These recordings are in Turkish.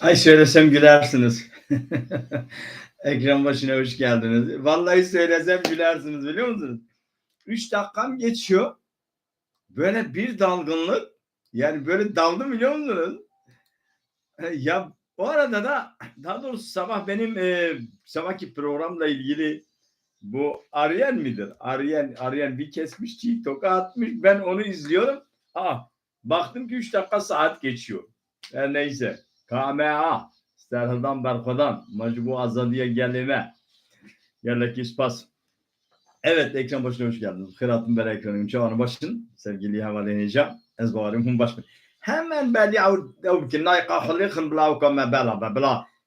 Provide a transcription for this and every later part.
Ay söylesem gülersiniz. Ekran başına hoş geldiniz. Vallahi söylesem gülersiniz biliyor musunuz? Üç dakikam geçiyor. Böyle bir dalgınlık. Yani böyle daldım biliyor musunuz? E, Ya o arada da daha doğrusu sabah benim e, sabahki programla ilgili bu Aryen midir? Aryen, Aryen bir kesmiş TikTok'a atmış. Ben onu izliyorum. Aa, baktım ki 3 dakika saat geçiyor. Her neyse. KMA. Serhadan Berko'dan. Macbu Azadiye gelime. Yerlek ispas. Evet ekran başına hoş geldiniz. Kıratın ber ekranın çağını başın. Sevgili havalanacağım. Ezbarim hun başın. Hemen belli av ki nayqa khaliqin bla ka mebela be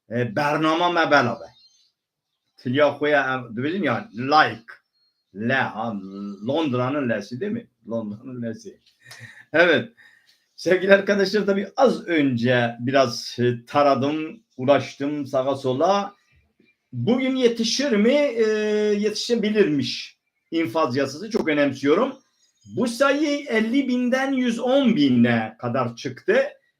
e, bernama mebela be. Tilya koya dibin ya like. Ha, Londra'nın lesi değil mi? Londra'nın lesi. Evet. Sevgili arkadaşlar tabii az önce biraz e, taradım, uğraştım sağa sola. Bugün yetişir mi? E, yetişebilirmiş infaz yasası. Çok önemsiyorum. Bu sayı 50 binden 110 bine kadar çıktı.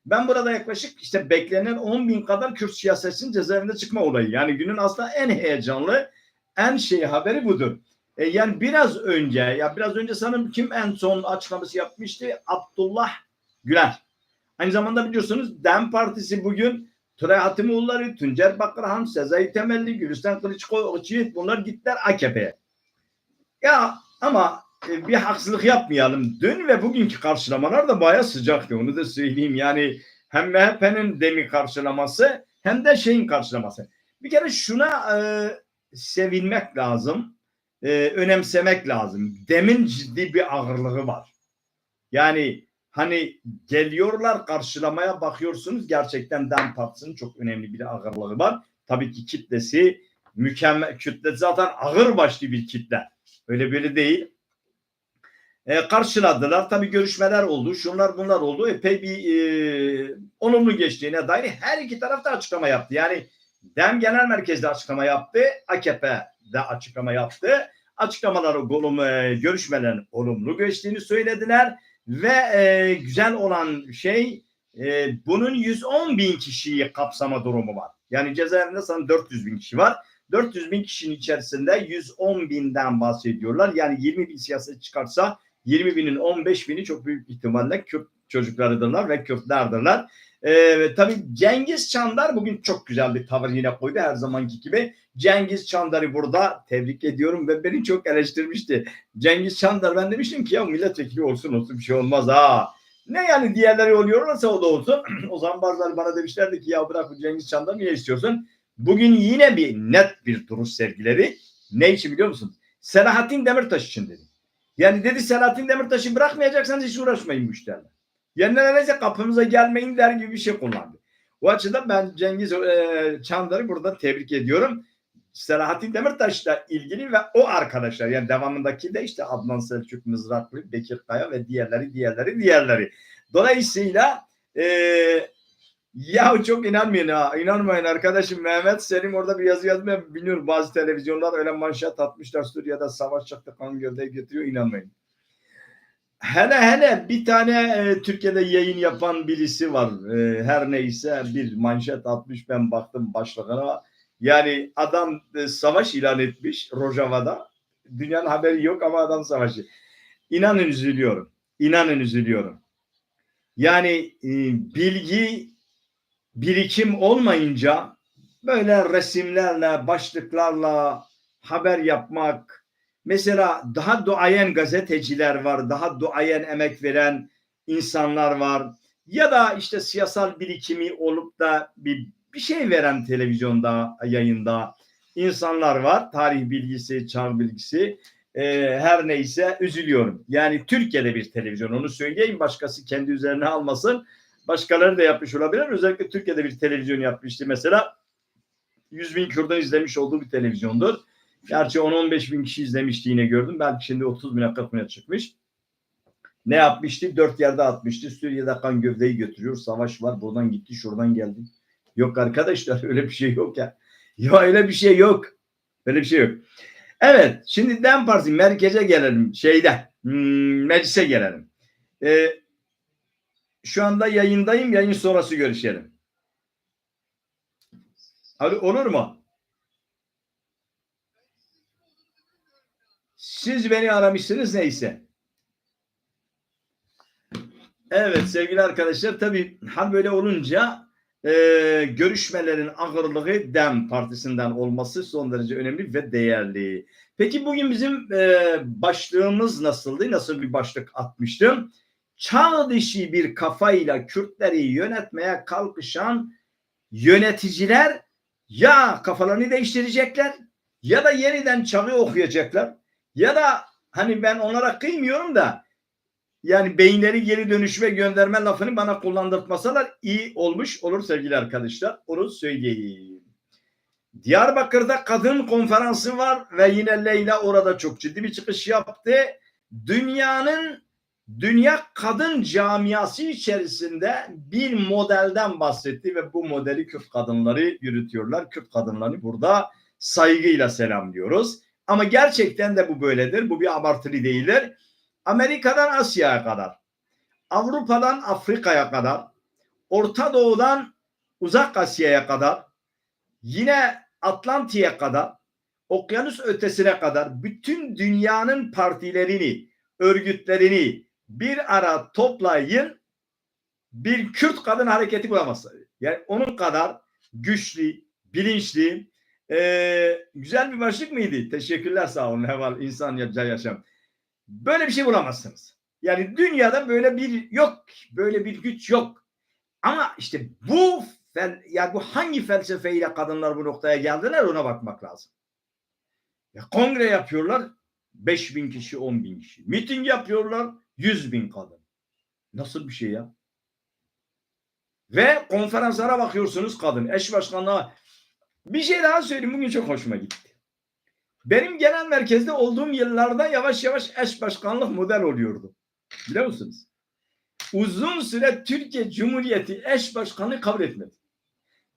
Ben burada yaklaşık işte beklenen 10 bin kadar Kürt siyasetçinin cezaevinde çıkma olayı. Yani günün aslında en heyecanlı, en şey haberi budur. E, yani biraz önce, ya biraz önce sanırım kim en son açıklaması yapmıştı? Abdullah Güler. Aynı zamanda biliyorsunuz DEM Partisi bugün Turay Hatimoğulları, Tuncer Bakrahan, Sezai Temelli, Gülistan Kılıçkoğlu bunlar gittiler AKP'ye. Ya ama e, bir haksızlık yapmayalım. Dün ve bugünkü karşılamalar da bayağı sıcaktı. Onu da söyleyeyim. Yani hem MHP'nin demi karşılaması hem de şeyin karşılaması. Bir kere şuna e, sevinmek lazım. E, önemsemek lazım. Demin ciddi bir ağırlığı var. Yani hani geliyorlar karşılamaya bakıyorsunuz gerçekten DEM Partisi'nin çok önemli bir ağırlığı var. Tabii ki kitlesi mükemmel kütle zaten ağır başlı bir kitle. Öyle böyle değil. E, karşıladılar. Tabii görüşmeler oldu. Şunlar bunlar oldu. Epey bir e, olumlu geçtiğine dair her iki taraf da açıklama yaptı. Yani DEM Genel Merkez'de açıklama yaptı. AKP de açıklama yaptı. Açıklamalar olumlu, e, görüşmelerin olumlu geçtiğini söylediler ve e, güzel olan şey e, bunun 110 bin kişiyi kapsama durumu var. Yani cezaevinde sanırım 400 bin kişi var. 400 bin kişinin içerisinde 110 binden bahsediyorlar. Yani 20 bin siyaset çıkarsa 20 binin 15 bini çok büyük ihtimalle Kürt çocuklarıdırlar ve Kürtlerdirler. Ee, tabii Cengiz Çandar bugün çok güzel bir tavır yine koydu her zamanki gibi. Cengiz Çandar'ı burada tebrik ediyorum ve beni çok eleştirmişti. Cengiz Çandar ben demiştim ki ya milletvekili olsun olsun bir şey olmaz ha. Ne yani diğerleri oluyorlarsa o da olsun. o zaman bazıları bana demişlerdi ki ya bırak bu Cengiz Çandar niye istiyorsun? Bugün yine bir net bir duruş sergiledi. Ne için biliyor musun? Selahattin Demirtaş için dedi. Yani dedi Selahattin Demirtaş'ı bırakmayacaksanız hiç uğraşmayın bu neredeyse kapımıza gelmeyin der gibi bir şey kullandı. O açıdan ben Cengiz e, Çandar'ı burada tebrik ediyorum. Selahattin Demirtaş'la ilgili ve o arkadaşlar yani devamındaki de işte Adnan Selçuk, Mızraklı, Bekir Kaya ve diğerleri diğerleri diğerleri. Dolayısıyla e, ya çok inanmayın ha. İnanmayın arkadaşım. Mehmet Selim orada bir yazı yazmıyor. Biliyorum bazı televizyonlar öyle manşet atmışlar. Suriye'de savaş çıktı kan gövdeyi getiriyor. İnanmayın. Hele hele bir tane e, Türkiye'de yayın yapan birisi var. E, her neyse bir manşet atmış. Ben baktım başlığına. Yani adam e, savaş ilan etmiş Rojava'da. Dünyanın haberi yok ama adam savaşı. İnanın üzülüyorum. İnanın üzülüyorum. Yani e, bilgi birikim olmayınca böyle resimlerle, başlıklarla haber yapmak, mesela daha duayen gazeteciler var, daha duayen emek veren insanlar var ya da işte siyasal birikimi olup da bir, bir şey veren televizyonda, yayında insanlar var. Tarih bilgisi, çağ bilgisi e, her neyse üzülüyorum. Yani Türkiye'de bir televizyon onu söyleyeyim başkası kendi üzerine almasın. Başkaları da yapmış olabilir. Özellikle Türkiye'de bir televizyon yapmıştı mesela. 100 bin Kürt'ün izlemiş olduğu bir televizyondur. Gerçi 10-15 bin kişi izlemişti yine gördüm. Belki şimdi 30 bine 40 bine çıkmış. Ne yapmıştı? Dört yerde atmıştı. Suriye'de kan gövdeyi götürüyor. Savaş var. Buradan gitti. Şuradan geldi. Yok arkadaşlar öyle bir şey yok ya. Ya öyle bir şey yok. Öyle bir şey yok. Evet. Şimdi DEM Parti merkeze gelelim. Şeyde. Hmm, meclise gelelim. Ee, şu anda yayındayım. Yayın sonrası görüşelim. Hadi olur mu? Siz beni aramışsınız neyse. Evet sevgili arkadaşlar tabii hal böyle olunca e, görüşmelerin ağırlığı DEM partisinden olması son derece önemli ve değerli. Peki bugün bizim e, başlığımız nasıldı? Nasıl bir başlık atmıştım? Çağ dışı bir kafayla Kürtleri yönetmeye kalkışan yöneticiler ya kafalarını değiştirecekler ya da yeniden çağı okuyacaklar ya da hani ben onlara kıymıyorum da yani beyinleri geri dönüşüme gönderme lafını bana kullandırtmasalar iyi olmuş olur sevgili arkadaşlar. Onu söyleyeyim. Diyarbakır'da kadın konferansı var ve yine Leyla orada çok ciddi bir çıkış yaptı. Dünyanın dünya kadın camiası içerisinde bir modelden bahsetti ve bu modeli Kürt kadınları yürütüyorlar. Kürt kadınlarını burada saygıyla selamlıyoruz. Ama gerçekten de bu böyledir. Bu bir abartılı değildir. Amerika'dan Asya'ya kadar, Avrupa'dan Afrika'ya kadar, Orta Doğu'dan Uzak Asya'ya kadar, yine Atlantik'e kadar, okyanus ötesine kadar bütün dünyanın partilerini, örgütlerini bir ara toplayın bir Kürt kadın hareketi bulamazsınız. Yani onun kadar güçlü, bilinçli, ee, güzel bir başlık mıydı? Teşekkürler sağ olun. Heval insan yapacağı yaşam. Böyle bir şey bulamazsınız. Yani dünyada böyle bir yok, böyle bir güç yok. Ama işte bu fel, yani bu hangi felsefeyle kadınlar bu noktaya geldiler ona bakmak lazım. Ya kongre yapıyorlar 5 bin kişi 10 bin kişi. Miting yapıyorlar 100 bin kadın. Nasıl bir şey ya? Ve konferanslara bakıyorsunuz kadın. Eş başkanlığa. Bir şey daha söyleyeyim. Bugün çok hoşuma gitti. Benim genel merkezde olduğum yıllarda yavaş yavaş eş başkanlık model oluyordu. Biliyor musunuz? Uzun süre Türkiye Cumhuriyeti eş başkanı kabul etmedi.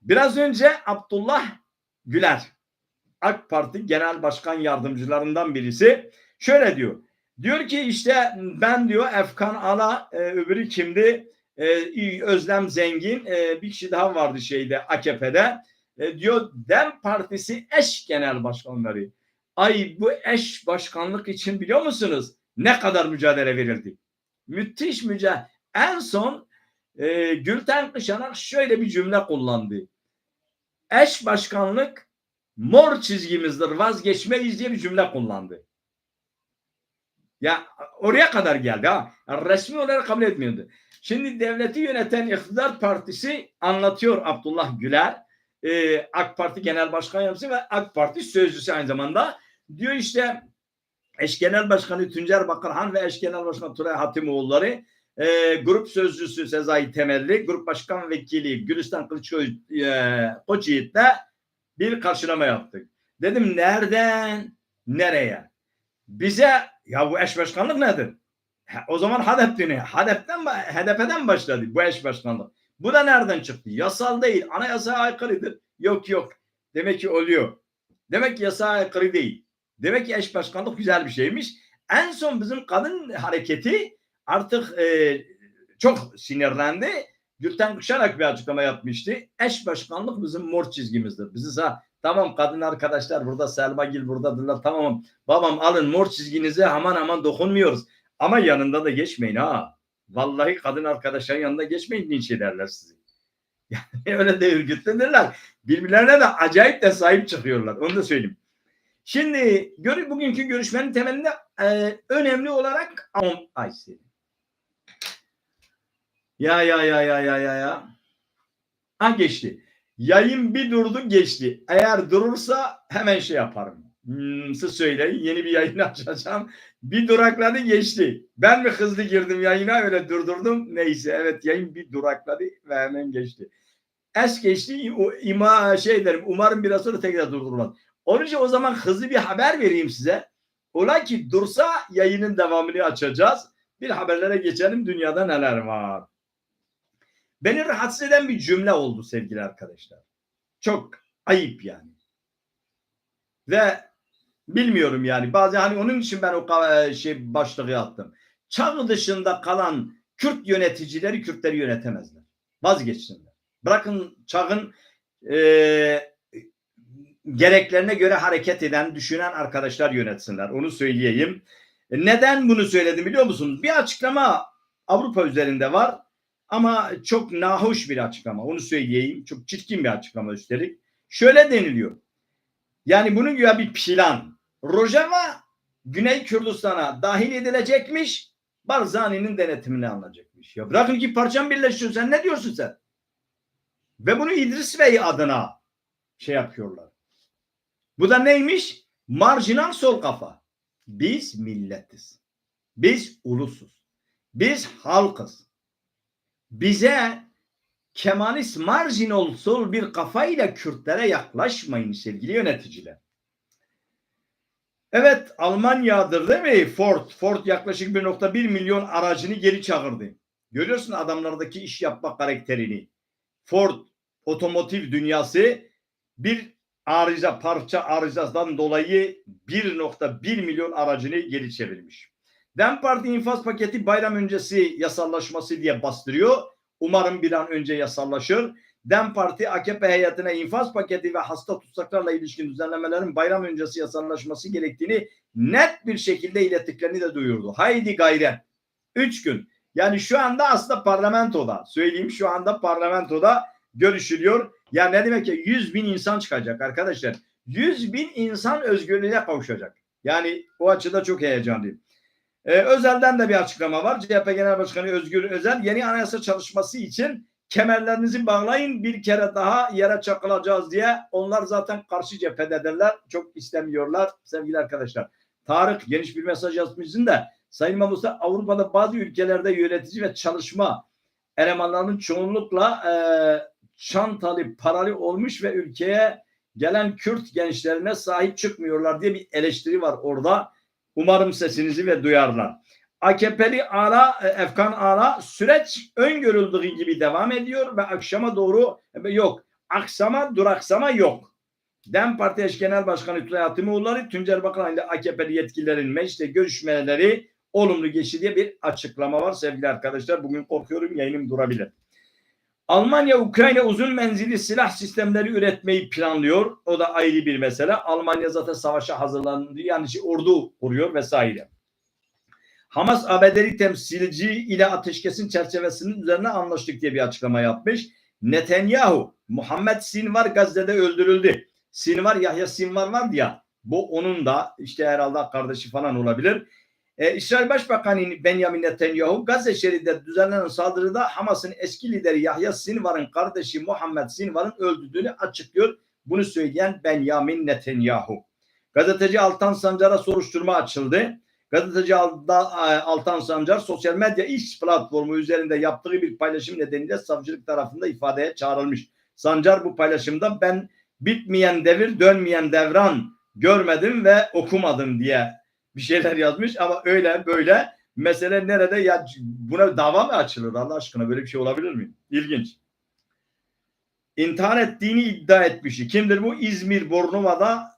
Biraz önce Abdullah Güler AK Parti Genel Başkan Yardımcılarından birisi şöyle diyor. Diyor ki işte ben diyor Efkan Ala e, öbürü kimdi? E, Özlem Zengin e, bir kişi daha vardı şeyde AKP'de. E, diyor DEM Partisi eş genel başkanları. Ay bu eş başkanlık için biliyor musunuz ne kadar mücadele verildi? Müthiş mücadele. En son e, Gülten Kışanak şöyle bir cümle kullandı. Eş başkanlık mor çizgimizdir vazgeçmeyiz diye bir cümle kullandı. Ya oraya kadar geldi ha. Resmi olarak kabul etmiyordu. Şimdi devleti yöneten iktidar partisi anlatıyor Abdullah Güler. Ee, AK Parti Genel Başkan Yardımcısı ve AK Parti sözcüsü aynı zamanda. Diyor işte eş genel başkanı Tuncer Bakarhan ve eş genel başkanı Turay Hatimoğulları e, grup sözcüsü Sezai Temelli, grup başkan vekili Gülistan Kılıçkoy e, bir karşılama yaptık. Dedim nereden nereye? Bize ya bu eş başkanlık nedir? Ha, o zaman HDP'ni, HDP'den, HDP'den başladı bu eş başkanlık. Bu da nereden çıktı? Yasal değil, anayasaya aykırıdır. Yok yok. Demek ki oluyor. Demek ki yasaya aykırı değil. Demek ki eş başkanlık güzel bir şeymiş. En son bizim kadın hareketi artık e, çok sinirlendi. Gülten Kuşarak bir açıklama yapmıştı. Eş başkanlık bizim mor çizgimizdir. Bizi sağ tamam kadın arkadaşlar burada Selma Gil buradadırlar tamam babam alın mor çizginize aman aman dokunmuyoruz. Ama yanında da geçmeyin ha. Vallahi kadın arkadaşların yanında geçmeyin linç ederler sizi. Yani öyle de örgütlenirler. Birbirlerine de acayip de sahip çıkıyorlar. Onu da söyleyeyim. Şimdi bugünkü görüşmenin temelinde e, önemli olarak ay. Ya ya ya ya ya ya ya. Ha geçti. Yayın bir durdu geçti. Eğer durursa hemen şey yaparım. Hmm, siz söyleyin yeni bir yayın açacağım. Bir durakladı geçti. Ben mi hızlı girdim yayına öyle durdurdum. Neyse evet yayın bir durakladı ve hemen geçti. Es geçti ima şey derim umarım biraz sonra tekrar durdurulmaz. Onun için o zaman hızlı bir haber vereyim size. Ola ki dursa yayının devamını açacağız. Bir haberlere geçelim dünyada neler var. Beni rahatsız eden bir cümle oldu sevgili arkadaşlar. Çok ayıp yani. Ve bilmiyorum yani bazen hani onun için ben o şey başlığı attım. Çağ dışında kalan Kürt yöneticileri Kürtleri yönetemezler. Vazgeçsinler. Bırakın çağın e, gereklerine göre hareket eden, düşünen arkadaşlar yönetsinler. Onu söyleyeyim. E, Neden bunu söyledim biliyor musunuz? Bir açıklama Avrupa üzerinde var ama çok nahoş bir açıklama. Onu söyleyeyim. Çok çirkin bir açıklama üstelik. Şöyle deniliyor. Yani bunun gibi bir plan. Rojava Güney Kürdistan'a dahil edilecekmiş. Barzani'nin denetimine alınacakmış. Ya bırakın ki parçam birleşiyor. Sen ne diyorsun sen? Ve bunu İdris Bey adına şey yapıyorlar. Bu da neymiş? Marjinal sol kafa. Biz milletiz. Biz ulusuz. Biz halkız. Bize Kemalist marjinal sol bir kafayla Kürtlere yaklaşmayın sevgili yöneticiler. Evet Almanya'dır değil mi? Ford. Ford yaklaşık 1.1 milyon aracını geri çağırdı. Görüyorsun adamlardaki iş yapma karakterini. Ford otomotiv dünyası bir arıza parça arızasından dolayı 1.1 milyon aracını geri çevirmiş. Dem Parti infaz paketi bayram öncesi yasallaşması diye bastırıyor. Umarım bir an önce yasallaşır. Dem Parti AKP heyetine infaz paketi ve hasta tutsaklarla ilişkin düzenlemelerin bayram öncesi yasallaşması gerektiğini net bir şekilde ilettiklerini de duyurdu. Haydi gayret. Üç gün. Yani şu anda aslında parlamentoda. Söyleyeyim şu anda parlamentoda görüşülüyor. Ya ne demek ki 100 bin insan çıkacak arkadaşlar. 100 bin insan özgürlüğe kavuşacak. Yani o açıda çok heyecanlıyım. Ee, Özel'den de bir açıklama var. CHP Genel Başkanı Özgür Özel yeni anayasa çalışması için kemerlerinizi bağlayın bir kere daha yere çakılacağız diye onlar zaten karşı cephededirler. Çok istemiyorlar sevgili arkadaşlar. Tarık geniş bir mesaj yazmışsın da Sayın Mahmut Avrupa'da bazı ülkelerde yönetici ve çalışma elemanlarının çoğunlukla e, çantalı, paralı olmuş ve ülkeye gelen Kürt gençlerine sahip çıkmıyorlar diye bir eleştiri var orada. Umarım sesinizi ve duyarlar. AKP'li ara, e, Efkan Ara süreç öngörüldüğü gibi devam ediyor ve akşama doğru e, yok. Aksama, duraksama yok. DEM Parti Eş Genel Başkanı Tülay Hatımoğulları, Tuncer Bakan ile AKP'li yetkililerin mecliste görüşmeleri olumlu geçti diye bir açıklama var sevgili arkadaşlar. Bugün korkuyorum yayınım durabilir. Almanya Ukrayna uzun menzilli silah sistemleri üretmeyi planlıyor. O da ayrı bir mesele. Almanya zaten savaşa hazırlandı. Yani şey, ordu kuruyor vesaire. Hamas ABD'li temsilci ile ateşkesin çerçevesinin üzerine anlaştık diye bir açıklama yapmış. Netanyahu, Muhammed Sinvar Gazze'de öldürüldü. Sinvar Yahya Sinvar var ya bu onun da işte herhalde kardeşi falan olabilir. Ee, İsrail Başbakanı Benjamin Netanyahu Gazze şeridinde düzenlenen saldırıda Hamas'ın eski lideri Yahya Sinvar'ın kardeşi Muhammed Sinvar'ın öldürdüğünü açıklıyor. Bunu söyleyen Benjamin Netanyahu. Gazeteci Altan Sancar'a soruşturma açıldı. Gazeteci Altan Sancar sosyal medya iş platformu üzerinde yaptığı bir paylaşım nedeniyle savcılık tarafında ifadeye çağrılmış. Sancar bu paylaşımda ben bitmeyen devir dönmeyen devran görmedim ve okumadım diye bir şeyler yazmış ama öyle böyle mesele nerede ya buna dava mı açılır Allah aşkına böyle bir şey olabilir mi? İlginç. İntihar ettiğini iddia etmiş. Kimdir bu? İzmir Bornova'da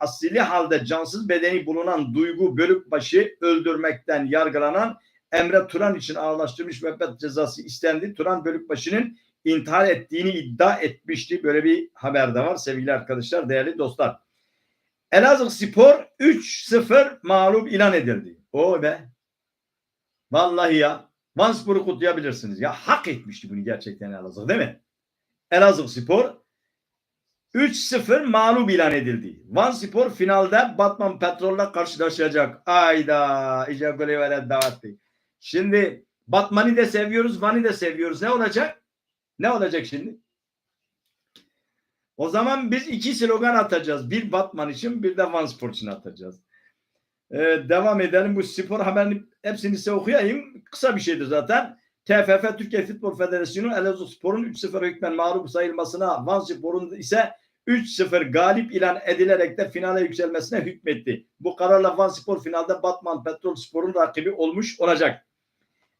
asili halde cansız bedeni bulunan Duygu Bölükbaşı öldürmekten yargılanan Emre Turan için ağırlaştırmış müebbet cezası istendi. Turan Bölükbaşı'nın intihar ettiğini iddia etmişti. Böyle bir haber de var sevgili arkadaşlar, değerli dostlar. Elazığ Spor 3-0 mağlup ilan edildi. O be. Vallahi ya. Van Spor'u kutlayabilirsiniz. Ya hak etmişti bunu gerçekten Elazığ değil mi? Elazığ Spor 3-0 mağlup ilan edildi. Van Spor finalde Batman Petrol'la karşılaşacak. Ayda. Veren davattı. Şimdi Batman'ı da seviyoruz, Van'ı da seviyoruz. Ne olacak? Ne olacak şimdi? O zaman biz iki slogan atacağız. Bir Batman için bir de Van Spor için atacağız. Ee, devam edelim. Bu spor haberini hepsini size okuyayım. Kısa bir şeydi zaten. TFF Türkiye Futbol Federasyonu Elazığ Spor'un 3-0 hükmen mağlup sayılmasına Van Spor'un ise 3-0 galip ilan edilerek de finale yükselmesine hükmetti. Bu kararla Van Spor finalde Batman Petrol Spor'un rakibi olmuş olacak.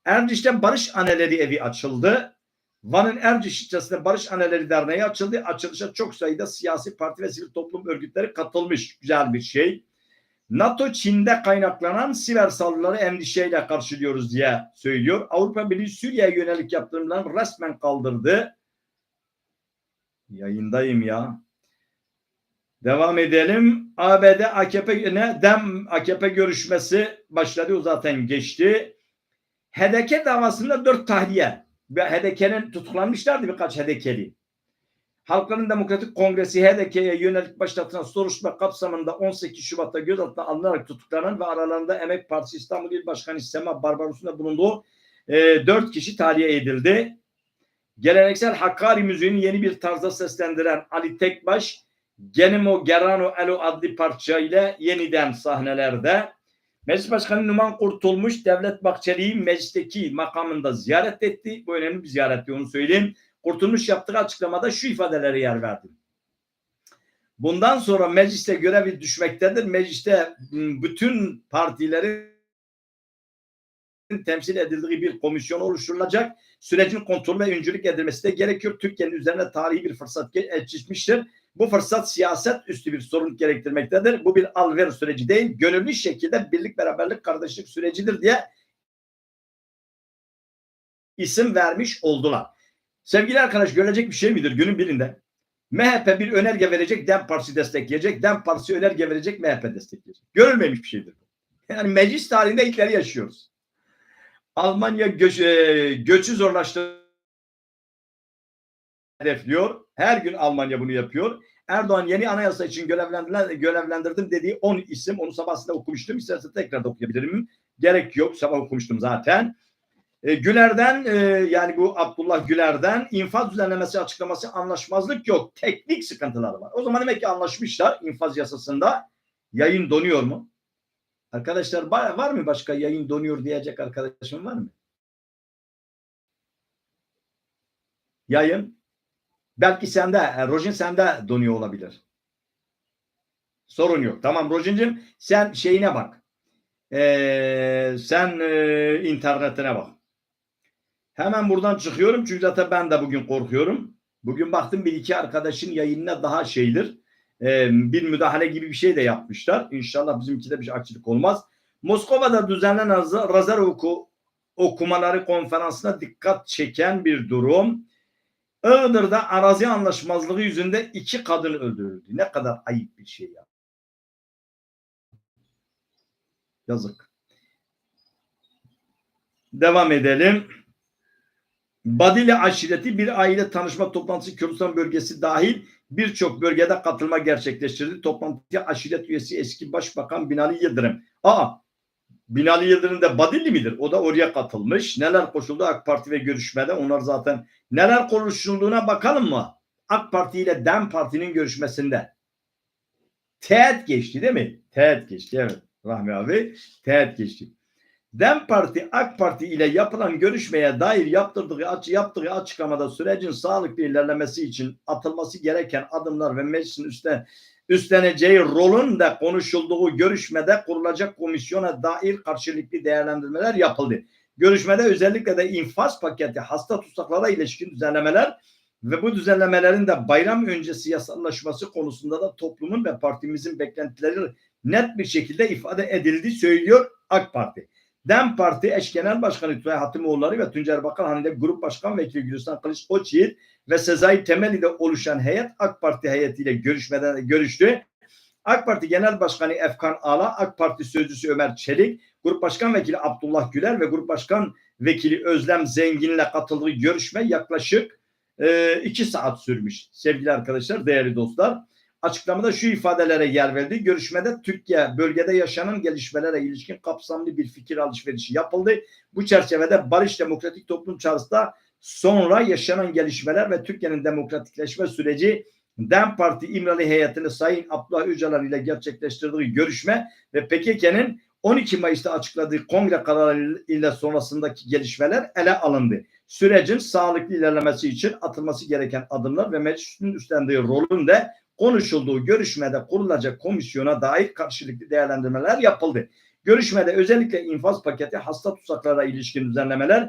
Erciş'ten Barış Anneleri Evi açıldı. Van'ın Erciş ilçesinde Barış Anneleri Derneği açıldı. Açılışa çok sayıda siyasi parti ve sivil toplum örgütleri katılmış. Güzel bir şey. NATO Çin'de kaynaklanan siber saldırıları endişeyle karşılıyoruz diye söylüyor. Avrupa Birliği Suriye'ye yönelik yaptırımlarını resmen kaldırdı. Yayındayım ya. Devam edelim. ABD AKP ne dem AKP görüşmesi başladı o zaten geçti. HDK davasında dört tahliye ve HDK'nin tutuklanmışlardı birkaç HDK'li. Halkların Demokratik Kongresi HDK'ye yönelik başlatılan soruşturma kapsamında 18 Şubat'ta gözaltına alınarak tutuklanan ve aralarında Emek Partisi İstanbul İl Başkanı Sema Barbaros'un da bulunduğu e, 4 kişi tahliye edildi. Geleneksel Hakkari müziğini yeni bir tarzda seslendiren Ali Tekbaş, Genimo Gerano Elo adlı parça ile yeniden sahnelerde. Meclis Başkanı Numan Kurtulmuş, Devlet Bahçeli'yi meclisteki makamında ziyaret etti. Bu önemli bir ziyaretti onu söyleyeyim. Kurtulmuş yaptığı açıklamada şu ifadelere yer verdi. Bundan sonra mecliste görevi düşmektedir. Mecliste m, bütün partilerin temsil edildiği bir komisyon oluşturulacak. Sürecin kontrol ve öncülük edilmesi de gerekiyor. Türkiye'nin üzerine tarihi bir fırsat geçmiştir. Bu fırsat siyaset üstü bir sorun gerektirmektedir. Bu bir al ver süreci değil, gönüllü şekilde birlik beraberlik kardeşlik sürecidir diye isim vermiş oldular. Sevgili arkadaş görecek bir şey midir günün birinde? MHP bir önerge verecek, DEM Partisi destekleyecek, DEM Partisi önerge verecek, MHP destekleyecek. Görülmemiş bir şeydir. Yani meclis tarihinde ilkleri yaşıyoruz. Almanya göç, e, göçü zorlaştırıyor hedefliyor. Her gün Almanya bunu yapıyor. Erdoğan yeni anayasa için görevlendirdim, dediği 10 isim. Onu sabah size okumuştum. İstersen tekrar da okuyabilirim. Gerek yok. Sabah okumuştum zaten. E, Güler'den e, yani bu Abdullah Güler'den infaz düzenlemesi açıklaması anlaşmazlık yok. Teknik sıkıntıları var. O zaman demek ki anlaşmışlar infaz yasasında. Yayın donuyor mu? Arkadaşlar var, var mı başka yayın donuyor diyecek arkadaşım var mı? Yayın Belki sende, e, Rojin sende donuyor olabilir. Sorun yok. Tamam Rojin'cim sen şeyine bak. Ee, sen e, internetine bak. Hemen buradan çıkıyorum çünkü zaten ben de bugün korkuyorum. Bugün baktım bir iki arkadaşın yayınına daha şeydir. Ee, bir müdahale gibi bir şey de yapmışlar. İnşallah bizimki de bir aksilik olmaz. Moskova'da düzenlenen Razer oku, okumaları konferansına dikkat çeken bir durum. Iğdır'da arazi anlaşmazlığı yüzünde iki kadın öldürüldü. Ne kadar ayıp bir şey ya. Yazık. Devam edelim. Badili aşireti bir aile tanışma toplantısı Kürdistan bölgesi dahil birçok bölgede katılma gerçekleştirdi. Toplantıya aşiret üyesi eski başbakan Binali Yıldırım. Aa Binali Yıldırım da Badilli midir? O da oraya katılmış. Neler koşuldu AK Parti ve görüşmede? Onlar zaten neler konuşulduğuna bakalım mı? AK Parti ile DEM Parti'nin görüşmesinde. Teğet geçti değil mi? Teğet geçti evet. Rahmi abi teğet geçti. DEM Parti AK Parti ile yapılan görüşmeye dair yaptırdığı, yaptığı açıklamada sürecin sağlıklı ilerlemesi için atılması gereken adımlar ve meclisin üstüne üstleneceği rolün de konuşulduğu görüşmede kurulacak komisyona dair karşılıklı değerlendirmeler yapıldı. Görüşmede özellikle de infaz paketi hasta tutsaklara ilişkin düzenlemeler ve bu düzenlemelerin de bayram öncesi yasallaşması konusunda da toplumun ve partimizin beklentileri net bir şekilde ifade edildi söylüyor AK Parti. DEM Parti eş genel başkanı Tülay Hatimoğulları ve Tuncer Bakanhan'da grup başkan vekili Gülistan Kılıç Koçyiğit ve Sezai Temeli'de oluşan heyet AK Parti heyetiyle görüşmeden görüştü. AK Parti Genel Başkanı Efkan Ala, AK Parti Sözcüsü Ömer Çelik, Grup Başkan Vekili Abdullah Güler ve Grup Başkan Vekili Özlem Zengin'le katıldığı görüşme yaklaşık e, iki saat sürmüş. Sevgili arkadaşlar, değerli dostlar. Açıklamada şu ifadelere yer verdi. Görüşmede Türkiye bölgede yaşanan gelişmelere ilişkin kapsamlı bir fikir alışverişi yapıldı. Bu çerçevede Barış Demokratik Toplum Çağrısı'da sonra yaşanan gelişmeler ve Türkiye'nin demokratikleşme süreci DEM Parti İmralı heyetini Sayın Abdullah Öcalan ile gerçekleştirdiği görüşme ve PKK'nın 12 Mayıs'ta açıkladığı kongre kararı ile sonrasındaki gelişmeler ele alındı. Sürecin sağlıklı ilerlemesi için atılması gereken adımlar ve meclisin üstlendiği rolün de konuşulduğu görüşmede kurulacak komisyona dair karşılıklı değerlendirmeler yapıldı. Görüşmede özellikle infaz paketi hasta tutsaklara ilişkin düzenlemeler